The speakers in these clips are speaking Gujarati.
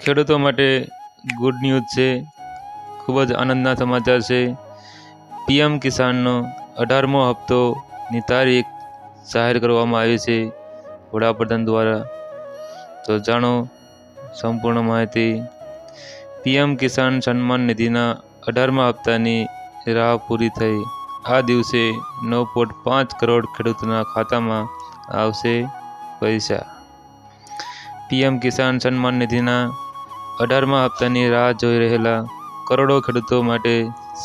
ખેડૂતો માટે ગુડ ન્યૂઝ છે. ખૂબ જ આનંદના સમાચાર છે. પીએમ કિસાનનો અઢારમો હપ્તોની તારીખ જાહેર કરવામાં આવી છે વડાપ્રધાન દ્વારા. તો જાણો સંપૂર્ણ માહિતી. પીએમ કિસાન સન્માન નિધિના અઢારમા હપ્તાની રાહ પૂરી થઈ. આ દિવસે નવ પોઈન્ટ પાંચ કરોડ ખેડૂતોના ખાતામાં આવશે પૈસા. પીએમ કિસાન સન્માન નિધિના અઢારમા હપ્તાની રાહ જોઈ રહેલા કરોડો ખેડૂતો માટે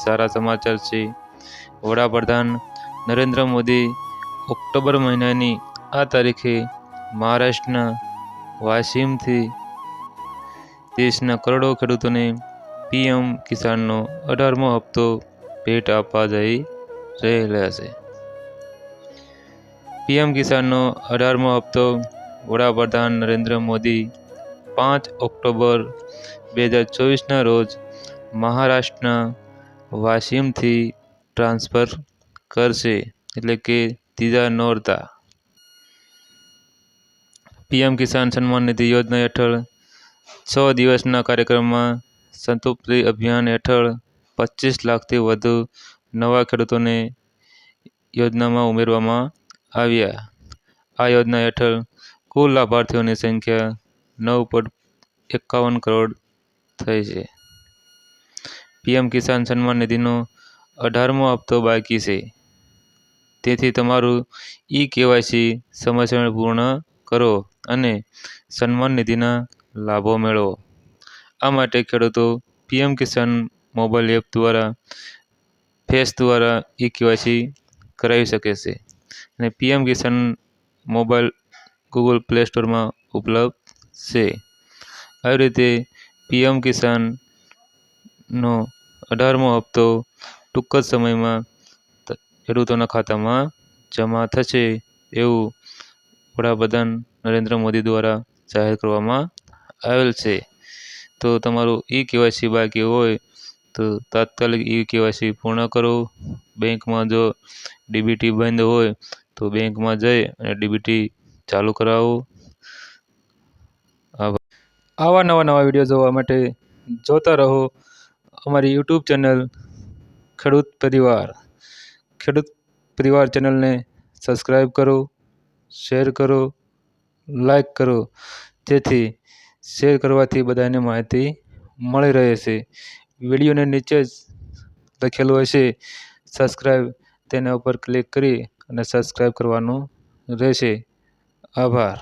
સારા સમાચાર છે. વડાપ્રધાન નરેન્દ્ર મોદી ઓક્ટોબર મહિનાની આ તારીખે મહારાષ્ટ્રના વાશીમથી દેશના કરોડો ખેડૂતોને પીએમ કિસાનનો અઢારમો હપ્તો ભેટ આપવા જઈ રહેલા છે. પીએમ કિસાનનો અઢારમો હપ્તો વડાપ્રધાન નરેન્દ્ર મોદી પાંચ ઓક્ટોબર બે હજાર ચોવીસના રોજ મહારાષ્ટ્રના વાશિમથી ટ્રાન્સફર કરશે, એટલે કે ત્રીજા નોરતા. પીએમ કિસાન સન્માન નિધિ યોજના હેઠળ છ દિવસના કાર્યક્રમમાં સંતૃપ્તિ અભિયાન હેઠળ પચીસ લાખથી વધુ નવા ખેડૂતોને યોજનામાં ઉમેરવામાં આવ્યા. આ યોજના હેઠળ કુલ લાભાર્થીઓની સંખ્યા નવ એકાવન કરોડ થઈ છે. પીએમ કિસાન સન્માન નિધિનો અઢારમો હપ્તો બાકી છે. તેથી તમારું ઈ કેવાયસી સમયસર પૂર્ણ કરો અને સન્માન નિધિના લાભો મેળવો. આ માટે ખેડૂતો પીએમ કિસાન મોબાઈલ એપ દ્વારા, ફેસ દ્વારા ઈ કેવાયસી કરાવી શકે છે અને PM Kisan mobile Google play સ્ટોરમાં ઉપલબ્ધ છે. આવી રીતે પીએમ કિસાનનો અઢારમો હપ્તો ટૂંક જ સમયમાં ખેડૂતોના ખાતામાં જમા થશે એવું વડાપ્રધાન નરેન્દ્ર મોદી દ્વારા જાહેર કરવામાં આવેલ છે. તો તમારું ઈ કેવાયસી બાકી હોય તો તાત્કાલિક ઈ કેવાયસી પૂર્ણ કરો. બેંકમાં જો ડીબીટી બંધ હોય તો બેંકમાં જઈ અને ડીબીટી ચાલુ કરાવો. આવા નવા નવા વીડિયો જોવા માટે જોતા રહો. અમારી યુટ્યુબ ચેનલ ખેડૂત પરિવાર. ખેડૂત પરિવાર ચેનલને સબસ્ક્રાઈબ કરો શેર કરો લાઈક કરો. જેથી શેર કરવાથી બધાને માહિતી મળી રહે છે. વિડીયોને નીચે જ લખેલું હશે સબસ્ક્રાઈબ તેના ઉપર ક્લિક કરી અને સબસ્ક્રાઈબ કરવાનું રહેશે. આભાર.